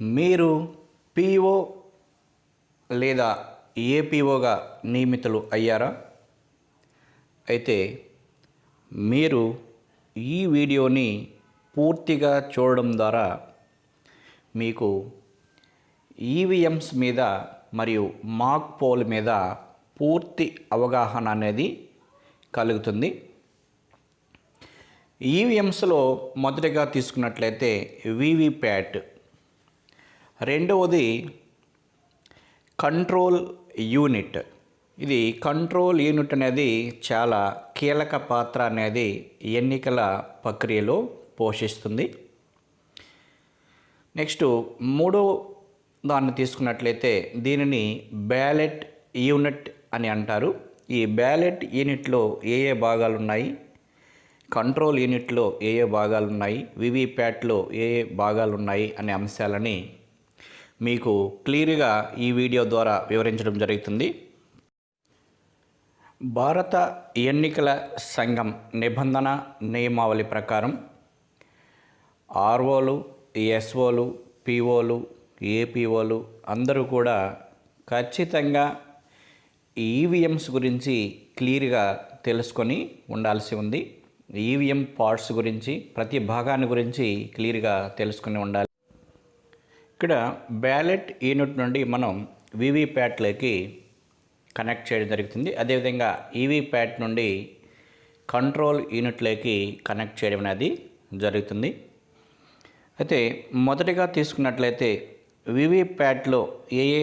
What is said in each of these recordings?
మీరు పిఓ లేదా ఏపీఓగా నియమితులు అయ్యారా? అయితే మీరు ఈ వీడియోని పూర్తిగా చూడడం ద్వారా మీకు ఈవీఎంస్ మీద మరియు మాక్ పోల్ మీద పూర్తి అవగాహన అనేది కలుగుతుంది. ఈవీఎంస్లో మొదటిగా తీసుకున్నట్లయితే వివిప్యాట్ రెండవది కంట్రోల్ యూనిట్ ఇది కంట్రోల్ యూనిట్ అనేది చాలా కీలక పాత్ర అనేది ఎన్నికల ప్రక్రియలో పోషిస్తుంది. నెక్స్ట్ మూడో దాన్ని తీసుకున్నట్లయితే దీనిని బ్యాలెట్ యూనిట్ అని అంటారు. ఈ బ్యాలెట్ యూనిట్లో ఏ ఏ భాగాలు ఉన్నాయి కంట్రోల్ యూనిట్లో ఏ ఏ భాగాలు ఉన్నాయి వివిప్యాట్లో ఏ ఏ భాగాలు ఉన్నాయి అనే అంశాలని మీకు క్లియర్గా ఈ వీడియో ద్వారా వివరించడం జరుగుతుంది. భారత ఎన్నికల సంఘం నిబంధన నియమావళి ప్రకారం ఆర్ఓలు ఎస్ఓలు పిఓలు ఏపీఓలు అందరూ కూడా ఖచ్చితంగా ఈవీఎంస్ గురించి క్లియర్గా తెలుసుకొని ఉండాల్సి ఉంది. ఈవీఎం పార్ట్స్ గురించి ప్రతి భాగాన్ని గురించి క్లియర్గా తెలుసుకొని ఉండాలి. ఇక్కడ బ్యాలెట్ యూనిట్ నుండి మనం వివిప్యాట్లోకి కనెక్ట్ చేయడం జరుగుతుంది. అదేవిధంగా ఈవీప్యాట్ నుండి కంట్రోల్ యూనిట్లోకి కనెక్ట్ చేయడం అనేది జరుగుతుంది. అయితే మొదటిగా తీసుకున్నట్లయితే వివిప్యాట్లో ఏ ఏ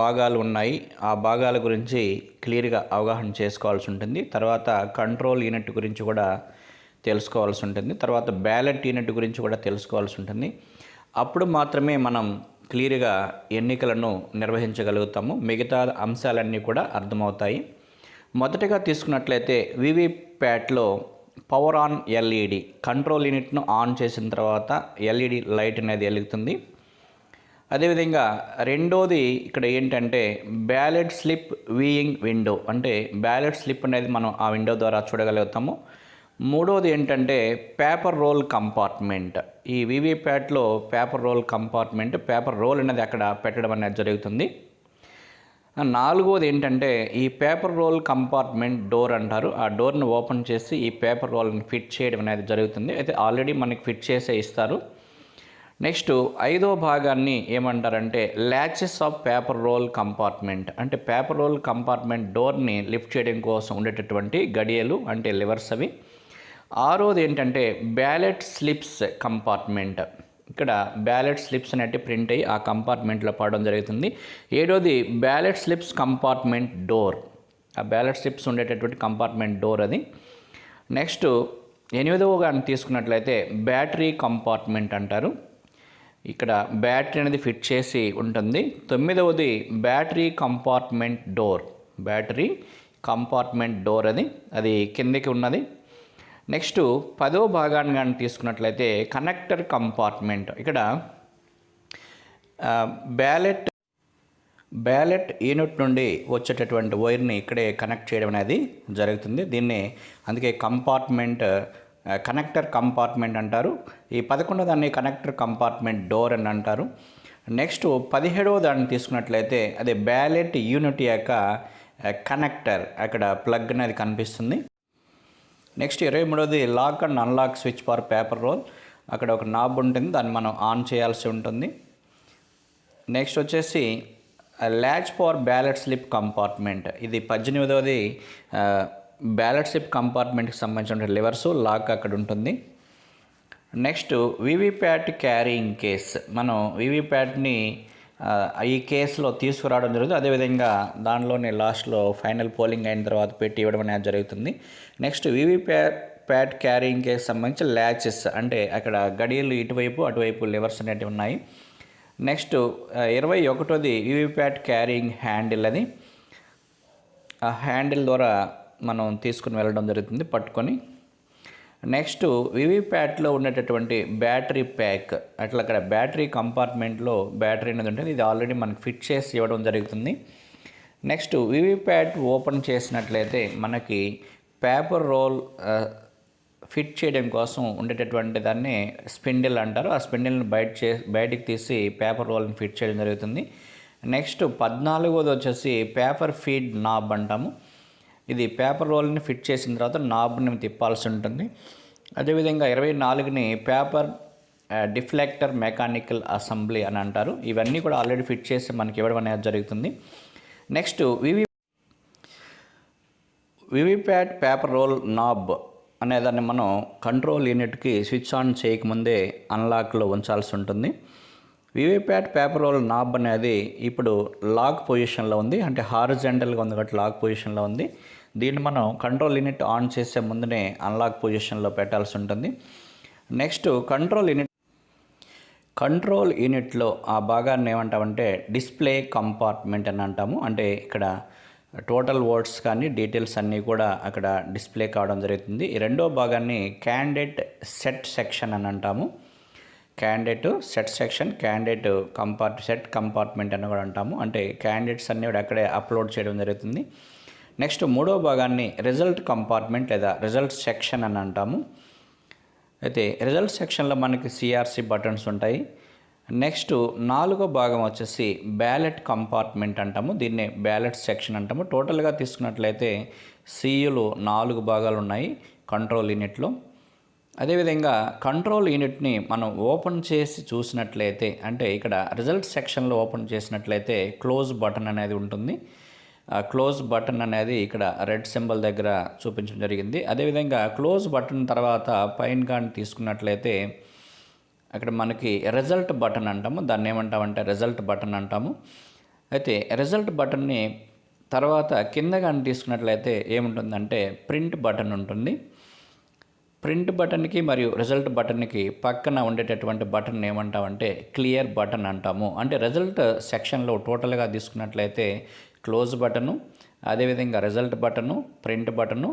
భాగాలు ఉన్నాయి ఆ భాగాల గురించి క్లియర్గా అవగాహన చేసుకోవాల్సి ఉంటుంది. తర్వాత కంట్రోల్ యూనిట్ గురించి కూడా తెలుసుకోవాల్సి ఉంటుంది. తర్వాత బ్యాలెట్ యూనిట్ గురించి కూడా తెలుసుకోవాల్సి ఉంటుంది. అప్పుడు మాత్రమే మనం క్లియర్గా ఎన్నికలను నిర్వహించగలుగుతాము. మిగతా అంశాలన్నీ కూడా అర్థమవుతాయి. మొదటగా తీసుకున్నట్లయితే వివిప్యాట్లో పవర్ ఆన్ ఎల్ఈడి కంట్రోల్ యూనిట్ను ఆన్ చేసిన తర్వాత ఎల్ఈడి లైట్ అనేది వెలుగుతుంది. అదేవిధంగా రెండోది ఇక్కడ ఏంటంటే బ్యాలెట్ స్లిప్ వీయింగ్ విండో. అంటే బ్యాలెట్ స్లిప్ అనేది మనం ఆ విండో ద్వారా చూడగలుగుతాము. మూడోది ఏంటంటే పేపర్ రోల్ కంపార్ట్మెంట్ ఈ వివిప్యాట్లో paper roll compartment paper roll అనేది అక్కడ పెట్టడం అనేది జరుగుతుంది. నాలుగోది ఏంటంటే ఈ పేపర్ రోల్ కంపార్ట్మెంట్ డోర్ అంటారు. ఆ డోర్ని ఓపెన్ చేసి ఈ పేపర్ రోల్ని ఫిట్ చేయడం అనేది జరుగుతుంది. అయితే ఆల్రెడీ మనకి ఫిట్ చేసే ఇస్తారు. నెక్స్ట్ ఐదో భాగాన్ని ఏమంటారంటే latches of paper roll compartment అంటే పేపర్ రోల్ కంపార్ట్మెంట్ డోర్ని లిఫ్ట్ చేయడం కోసం ఉండేటటువంటి గడియలు అంటే లివర్స్ అవి. ఆరోది ఏంటంటే బ్యాలెట్ స్లిప్స్ కంపార్ట్మెంట్. ఇక్కడ బ్యాలెట్ స్లిప్స్ అనేవి ప్రింట్ అయ్యి ఆ కంపార్ట్మెంట్లో పడడం జరుగుతుంది. ఏడోది బ్యాలెట్ స్లిప్స్ కంపార్ట్మెంట్ డోర్. ఆ బ్యాలెట్ స్లిప్స్ ఉండేటటువంటి కంపార్ట్మెంట్ డోర్ అది. నెక్స్ట్ ఎనిమిదవ కానీ తీసుకున్నట్లయితే బ్యాటరీ కంపార్ట్మెంట్ అంటారు. ఇక్కడ బ్యాటరీ అనేది ఫిట్ చేసి ఉంటుంది. తొమ్మిదవది battery compartment door. Battery compartment door అది. అది కిందకి ఉన్నది. నెక్స్ట్ పదో భాగాన్ని కానీ తీసుకున్నట్లయితే కనెక్టర్ కంపార్ట్మెంట్. ఇక్కడ బ్యాలెట్ బ్యాలెట్ యూనిట్ నుండి వచ్చేటటువంటి వైర్ని ఇక్కడే కనెక్ట్ చేయడం అనేది జరుగుతుంది. దీన్ని అందుకే కంపార్ట్మెంట్ కనెక్టర్ కంపార్ట్మెంట్ అంటారు. ఈ పదకొండో దాన్ని కనెక్టర్ కంపార్ట్మెంట్ డోర్ అని అంటారు. నెక్స్ట్ పదిహేడవ దాన్ని తీసుకున్నట్లయితే అదే బ్యాలెట్ యూనిట్ యొక్క కనెక్టర్ అక్కడ ప్లగ్ అనేది కనిపిస్తుంది. నెక్స్ట్ ఇరవై మూడోది lock and unlock switch for paper roll. అక్కడ ఒక నాబ్ ఉంటుంది దాన్ని మనం ఆన్ చేయాల్సి ఉంటుంది. నెక్స్ట్ వచ్చేసి latch for ballot slip compartment ఇది పద్దెనిమిదవది బ్యాలెట్ స్లిప్ కంపార్ట్మెంట్కి సంబంధించిన లివర్స్ లాక్ అక్కడ ఉంటుంది. నెక్స్ట్ వివిప్యాట్ క్యారింగ్ కేస్ మనం వివిప్యాట్ని ఈ కేసులో తీసుకురావడం జరుగుతుంది. అదేవిధంగా దానిలోనే లాస్ట్లో ఫైనల్ పోలింగ్ అయిన తర్వాత పెట్టి ఇవ్వడం అనేది జరుగుతుంది. Next VVPAT PAT carrying case సంబంధించి ల్యాచెస్ అంటే అక్కడ గడియలు ఇటువైపు అటువైపు లివర్స్ అనేటివి ఉన్నాయి. నెక్స్ట్ ఇరవై ఒకటోది వీవీప్యాట్ క్యారింగ్ హ్యాండిల్ అది. ఆ హ్యాండిల్ ద్వారా మనం తీసుకుని వెళ్ళడం జరుగుతుంది పట్టుకొని. నెక్స్ట్ వివిప్యాట్లో ఉండేటటువంటి బ్యాటరీ ప్యాక్. అట్లా అక్కడ బ్యాటరీ కంపార్ట్మెంట్లో బ్యాటరీ అనేది ఉంటుంది. ఇది ఆల్రెడీ మనకి ఫిట్ చేసి ఇవ్వడం జరుగుతుంది. నెక్స్ట్ వివిప్యాట్ ఓపెన్ చేసినట్లయితే మనకి పేపర్ రోల్ ఫిట్ చేయడం కోసం ఉండేటటువంటి దాన్ని స్పిండిల్ అంటారు. ఆ స్పిండిల్ని బయట చే బయటికి తీసి పేపర్ రోల్ని ఫిట్ చేయడం జరుగుతుంది. నెక్స్ట్ పద్నాలుగోది వచ్చేసి పేపర్ ఫీడ్ నాబ్ అంటాము. ఇది పేపర్ రోల్ని ఫిట్ చేసిన తర్వాత నాబ్ని తిప్పాల్సి ఉంటుంది. అదేవిధంగా ఇరవై నాలుగుని పేపర్ డిఫ్లెక్టర్ మెకానికల్ అసెంబ్లీ అని అంటారు. ఇవన్నీ కూడా ఆల్రెడీ ఫిట్ చేసి మనకి ఇవ్వడం అనేది జరుగుతుంది. Next VV VVPAT paper roll knob అనేదాన్ని మనం కంట్రోల్ యూనిట్కి స్విచ్ ఆన్ చేయకముందే అన్లాక్లో ఉంచాల్సి ఉంటుంది. వివిప్యాట్ పేపర్ రోల్ నాబ్ అనేది ఇప్పుడు లాక్ పొజిషన్లో ఉంది. అంటే హారిజెంటల్గా ఉంది కాబట్టి లాక్ పొజిషన్లో ఉంది. దీన్ని మనం కంట్రోల్ యూనిట్ ఆన్ చేసే ముందునే అన్లాక్ పొజిషన్లో పెట్టాల్సి ఉంటుంది. నెక్స్ట్ కంట్రోల్ యూనిట్ కంట్రోల్ యూనిట్లో ఆ భాగాన్ని ఏమంటామంటే డిస్ప్లే కంపార్ట్మెంట్ అని అంటాము. అంటే ఇక్కడ టోటల్ వర్డ్స్ కానీ డీటెయిల్స్ అన్నీ కూడా అక్కడ డిస్ప్లే కావడం జరుగుతుంది. ఈ రెండో భాగాన్ని క్యాండిడేట్ సెట్ సెక్షన్ అని అంటాము. Candidate set section candidate compart set compartment అని కూడా అంటాము. అంటే క్యాండిడేట్స్ అన్ని కూడా అక్కడే అప్లోడ్ చేయడం జరుగుతుంది. నెక్స్ట్ మూడో భాగాన్ని రిజల్ట్ కంపార్ట్మెంట్ లేదా రిజల్ట్ సెక్షన్ అని అంటాము. అయితే రిజల్ట్ సెక్షన్లో మనకి సిఆర్సి బటన్స్ ఉంటాయి. నెక్స్ట్ నాలుగో భాగం వచ్చేసి బ్యాలెట్ కంపార్ట్మెంట్ అంటాము. దీన్నే బ్యాలెట్ సెక్షన్ అంటాము. టోటల్గా తీసుకున్నట్లయితే సీయులు నాలుగు భాగాలు ఉన్నాయి. కంట్రోల్ యూనిట్లో అదేవిధంగా కంట్రోల్ యూనిట్ని మనం ఓపెన్ చేసి చూసినట్లయితే అంటే ఇక్కడ రిజల్ట్ సెక్షన్లో ఓపెన్ చేసినట్లయితే క్లోజ్ బటన్ అనేది ఉంటుంది. ఆ క్లోజ్ బటన్ అనేది ఇక్కడ రెడ్ సింబల్ దగ్గర చూపించడం జరిగింది. అదేవిధంగా క్లోజ్ బటన్ తర్వాత పైన కానీ తీసుకున్నట్లయితే అక్కడ మనకి రిజల్ట్ బటన్ అంటాము. దాన్ని ఏమంటామంటే రిజల్ట్ బటన్ అంటాము. అయితే రిజల్ట్ బటన్ని తర్వాత కింద కానీ తీసుకున్నట్లయితే ఏముంటుందంటే ప్రింట్ బటన్ ఉంటుంది. ప్రింట్ బటన్కి మరియు రిజల్ట్ బటన్కి పక్కన ఉండేటటువంటి బటన్ ఏమంటామంటే క్లియర్ బటన్ అంటాము. అంటే రిజల్ట్ సెక్షన్లో టోటల్గా తీసుకున్నట్లయితే క్లోజ్ బటను అదేవిధంగా result button print button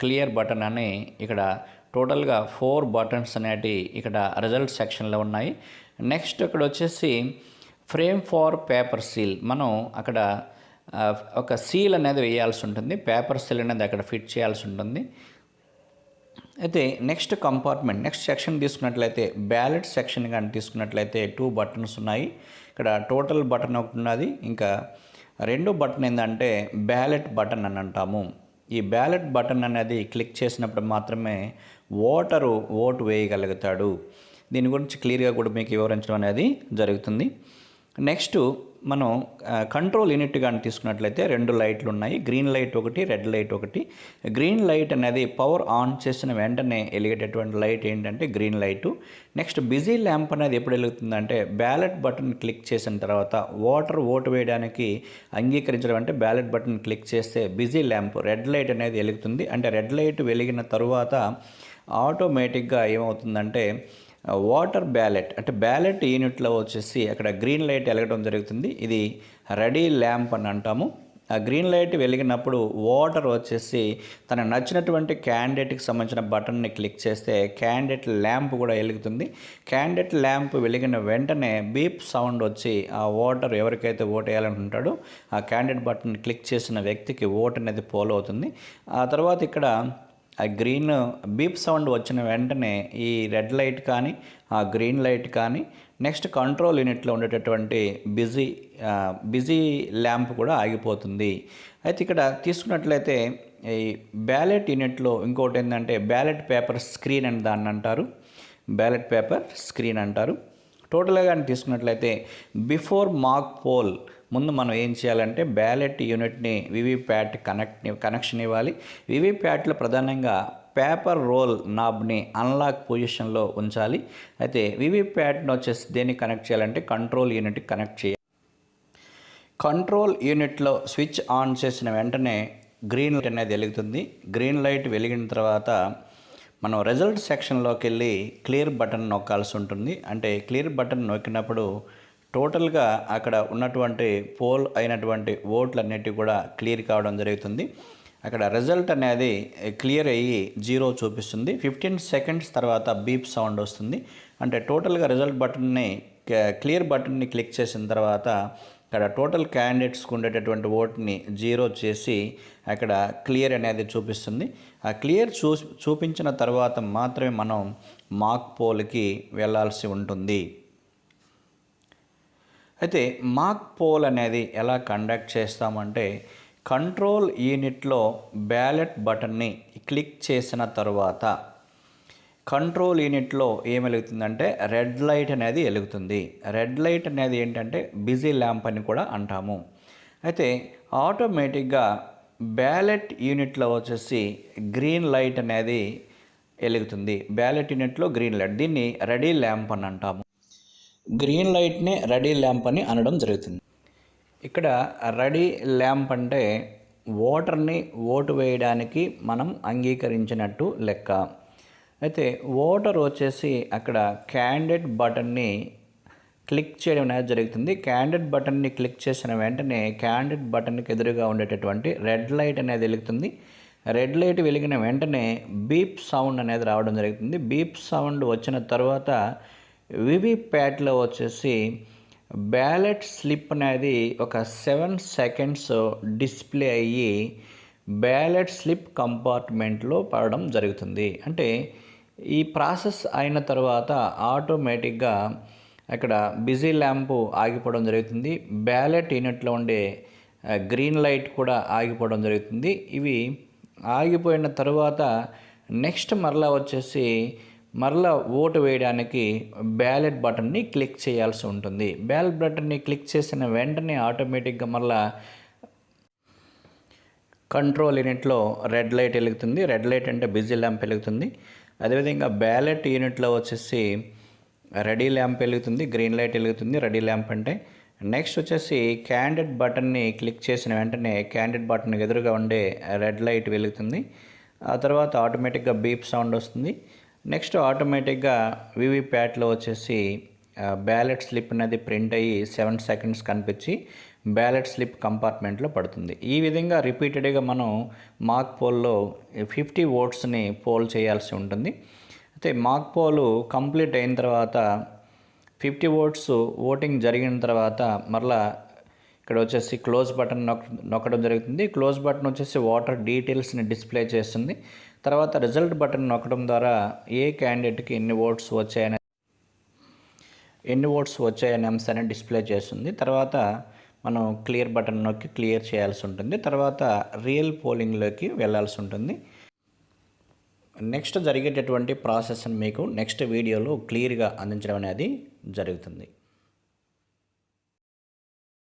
clear button అని ఇక్కడ టోటల్గా ఫోర్ బటన్స్ అనేటి ఇక్కడ రిజల్ట్ సెక్షన్లో ఉన్నాయి. నెక్స్ట్ ఇక్కడ వచ్చేసి ఫ్రేమ్ ఫార్ పేపర్ సీల్. మనం అక్కడ ఒక సీల్ అనేది వేయాల్సి ఉంటుంది. పేపర్ సీల్ అనేది అక్కడ ఫిట్ చేయాల్సి ఉంటుంది. అయితే నెక్స్ట్ కంపార్ట్మెంట్ నెక్స్ట్ సెక్షన్ తీసుకున్నట్లయితే బ్యాలెట్ సెక్షన్ కానీ తీసుకున్నట్లయితే టూ బటన్స్ ఉన్నాయి. ఇక్కడ టోటల్ బటన్ ఒకటి ఉన్నది. ఇంకా రెండో బటన్ ఏంటంటే బ్యాలెట్ బటన్ అని అంటాము. ఈ బ్యాలెట్ బటన్ అనేది క్లిక్ చేసినప్పుడు మాత్రమే ఓటరు ఓటు వేయగలుగుతాడు. దీని గురించి క్లియర్గా కూడా మీకు వివరించడం అనేది జరుగుతుంది. నెక్స్ట్ మనం కంట్రోల్ యూనిట్ కానీ తీసుకున్నట్లయితే రెండు లైట్లు ఉన్నాయి. గ్రీన్ లైట్ ఒకటి రెడ్ లైట్ ఒకటి. గ్రీన్ లైట్ అనేది పవర్ ఆన్ చేసిన వెంటనే వెలిగేటటువంటి లైట్ ఏంటంటే green light next busy lamp అనేది ఎప్పుడు వెలుగుతుందంటే బ్యాలెట్ బటన్ క్లిక్ చేసిన తర్వాత ఓటర్ ఓటు వేయడానికి అంగీకరించడం అంటే బ్యాలెట్ బటన్ క్లిక్ చేస్తే బిజీ ల్యాంప్ రెడ్ లైట్ అనేది వెలుగుతుంది. అంటే రెడ్ లైట్ వెలిగిన తరువాత ఆటోమేటిక్గా ఏమవుతుందంటే వాటర్ బ్యాలెట్ అంటే బ్యాలెట్ యూనిట్లో వచ్చేసి అక్కడ గ్రీన్ లైట్ వెలగడం జరుగుతుంది. ఇది రెడీ ల్యాంప్ అని అంటాము. ఆ గ్రీన్ లైట్ వెలిగినప్పుడు వాటర్ వచ్చేసి తన నచ్చినటువంటి క్యాండిడేట్కి సంబంధించిన బటన్ని క్లిక్ చేస్తే క్యాండిడేట్ ల్యాంప్ కూడా వెలుగుతుంది. క్యాండిడేట్ ల్యాంప్ వెలిగిన వెంటనే బీప్ సౌండ్ వచ్చి ఆ ఓటర్ ఎవరికైతే ఓటు వేయాలనుకుంటాడో ఆ క్యాండిడేట్ బటన్ క్లిక్ చేసిన వ్యక్తికి ఓటు అనేది పోల్ అవుతుంది. ఆ తర్వాత ఇక్కడ ఆ గ్రీన్ బీప్ సౌండ్ వచ్చిన వెంటనే ఈ రెడ్ లైట్ కానీ ఆ గ్రీన్ లైట్ కానీ నెక్స్ట్ కంట్రోల్ యూనిట్లో ఉండేటటువంటి బిజీ బిజీ ల్యాంప్ కూడా ఆగిపోతుంది. అయితే ఇక్కడ తీసుకున్నట్లయితే ఈ బ్యాలెట్ యూనిట్లో ఇంకోటి ఏంటంటే బ్యాలెట్ పేపర్ స్క్రీన్ అని దాన్ని అంటారు. బ్యాలెట్ పేపర్ స్క్రీన్ అంటారు. టోటల్గా కానీ తీసుకున్నట్లయితే బిఫోర్ మాక్ పోల్ ముందు మనం ఏం చేయాలంటే బ్యాలెట్ యూనిట్ని వివిప్యాట్ కనెక్ట్ కనెక్షన్ ఇవ్వాలి. వివిప్యాట్లో ప్రధానంగా పేపర్ రోల్ నాబ్ని అన్లాక్ పొజిషన్లో ఉంచాలి. అయితే వివిప్యాట్ని వచ్చేసి దేన్ని కనెక్ట్ చేయాలంటే కంట్రోల్ యూనిట్కి కనెక్ట్ చేయాలి. కంట్రోల్ యూనిట్లో స్విచ్ ఆన్ చేసిన వెంటనే గ్రీన్ లైట్ అనేది వెలుగుతుంది. గ్రీన్ లైట్ వెలిగిన తర్వాత మనం రిజల్ట్ సెక్షన్లోకి వెళ్ళి క్లియర్ బటన్ నొక్కాల్సి ఉంటుంది. అంటే క్లియర్ బటన్ నొక్కినప్పుడు టోటల్గా అక్కడ ఉన్నటువంటి పోల్ అయినటువంటి ఓట్లన్నిటి కూడా క్లియర్ కావడం జరుగుతుంది. అక్కడ రిజల్ట్ అనేది క్లియర్ అయ్యి జీరో చూపిస్తుంది. ఫిఫ్టీన్ సెకండ్స్ తర్వాత బీప్ సౌండ్ వస్తుంది. అంటే టోటల్గా రిజల్ట్ బటన్ని క్లియర్ బటన్ని క్లిక్ చేసిన తర్వాత అక్కడ టోటల్ క్యాండిడేట్స్కి ఉండేటటువంటి ఓట్ని జీరో చేసి అక్కడ క్లియర్ అనేది చూపిస్తుంది. ఆ క్లియర్ చూ చూపించిన తర్వాత మాత్రమే మనం మాక్ పోల్కి వెళ్ళాల్సి ఉంటుంది. అయితే మాక్ పోల్ అనేది ఎలా కండక్ట్ చేస్తామంటే కంట్రోల్ యూనిట్లో బ్యాలెట్ బటన్ని క్లిక్ చేసిన తర్వాత కంట్రోల్ యూనిట్లో ఏం వెలుగుతుందంటే రెడ్ లైట్ అనేది వెలుగుతుంది. రెడ్ లైట్ అనేది ఏంటంటే బిజీ ల్యాంప్ అని కూడా అంటాము. అయితే ఆటోమేటిక్గా బ్యాలెట్ యూనిట్లో వచ్చేసి గ్రీన్ లైట్ అనేది వెలుగుతుంది. బ్యాలెట్ యూనిట్లో గ్రీన్ లైట్ దీన్ని రెడీ ల్యాంప్ అని అంటాము. గ్రీన్ లైట్ని రెడీ ల్యాంప్ అని అనడం జరుగుతుంది. ఇక్కడ రెడీ ల్యాంప్ అంటే ఓటర్ని ఓటు వేయడానికి మనం అంగీకరించినట్టు లెక్క. అయితే ఓటర్ వచ్చేసి అక్కడ క్యాండిడేట్ బటన్ని క్లిక్ చేయడం అనేది జరుగుతుంది. క్యాండిడేట్ బటన్ని క్లిక్ చేసిన వెంటనే క్యాండిడేట్ బటన్కి ఎదురుగా ఉండేటటువంటి రెడ్ లైట్ అనేది వెలుగుతుంది. రెడ్ లైట్ వెలిగిన వెంటనే బీప్ సౌండ్ అనేది రావడం జరుగుతుంది. బీప్ సౌండ్ వచ్చిన తర్వాత వివిప్యాట్లో వచ్చేసి బ్యాలెట్ స్లిప్ అనేది ఒక సెవెన్ సెకండ్స్ డిస్ప్లే అయ్యి బ్యాలెట్ స్లిప్ కంపార్ట్మెంట్లో పడడం జరుగుతుంది. అంటే ఈ ప్రాసెస్ అయిన తర్వాత ఆటోమేటిక్గా అక్కడ బిజీ ల్యాంపు ఆగిపోవడం జరుగుతుంది. బ్యాలెట్ యూనిట్లో ఉండే గ్రీన్ లైట్ కూడా ఆగిపోవడం జరుగుతుంది. ఇవి ఆగిపోయిన తర్వాత నెక్స్ట్ మరలా వచ్చేసి మరలా ఓటు వేయడానికి బ్యాలెట్ బటన్ని క్లిక్ చేయాల్సి ఉంటుంది. బ్యాలెట్ బటన్ని క్లిక్ చేసిన వెంటనే ఆటోమేటిక్గా మరలా కంట్రోల్ యూనిట్లో రెడ్ లైట్ వెలుగుతుంది. రెడ్ లైట్ అంటే బిజీ ల్యాంప్ వెలుగుతుంది. అదేవిధంగా బ్యాలెట్ యూనిట్లో వచ్చేసి రెడీ ల్యాంప్ వెలుగుతుంది. గ్రీన్ లైట్ వెలుగుతుంది. రెడీ ల్యాంప్ అంటే నెక్స్ట్ వచ్చేసి క్యాండిడేట్ బటన్ని క్లిక్ చేసిన వెంటనే క్యాండిడేట్ బటన్ ఎదురుగా ఉండే రెడ్ లైట్ వెలుగుతుంది. ఆ తర్వాత ఆటోమేటిక్గా బీప్ సౌండ్ వస్తుంది. నెక్స్ట్ ఆటోమేటిక్గా వీవీప్యాట్లో వచ్చేసి బ్యాలెట్ స్లిప్ అనేది ప్రింట్ అయ్యి సెవెన్ సెకండ్స్ కనిపించి బ్యాలెట్ స్లిప్ కంపార్ట్మెంట్లో పడుతుంది. ఈ విధంగా రిపీటెడ్గా మనం మాక్ పోల్లో ఫిఫ్టీ ఓట్స్ని పోల్ చేయాల్సి ఉంటుంది. అయితే మాక్ పోలు కంప్లీట్ అయిన తర్వాత ఫిఫ్టీ ఓట్స్ ఓటింగ్ జరిగిన తర్వాత మరలా ఇక్కడ వచ్చేసి క్లోజ్ బటన్ నొక్క నొక్కడం జరుగుతుంది. క్లోజ్ బటన్ వచ్చేసి వాటర్ డీటెయిల్స్ని డిస్ప్లే చేస్తుంది. తర్వాత రిజల్ట్ బటన్ నొక్కడం ద్వారా ఏ క్యాండిడేట్కి ఎన్ని ఓట్స్ వచ్చాయని ఎన్ని ఓట్స్ వచ్చాయనే అంశాన్ని డిస్ప్లే చేస్తుంది. తర్వాత మనం క్లియర్ బటన్ నొక్కి క్లియర్ చేయాల్సి ఉంటుంది. తర్వాత రియల్ పోలింగ్లోకి వెళ్ళాల్సి ఉంటుంది. నెక్స్ట్ జరిగేటటువంటి ప్రాసెస్ని మీకు నెక్స్ట్ వీడియోలో క్లియర్గా అందించడం అనేది జరుగుతుంది.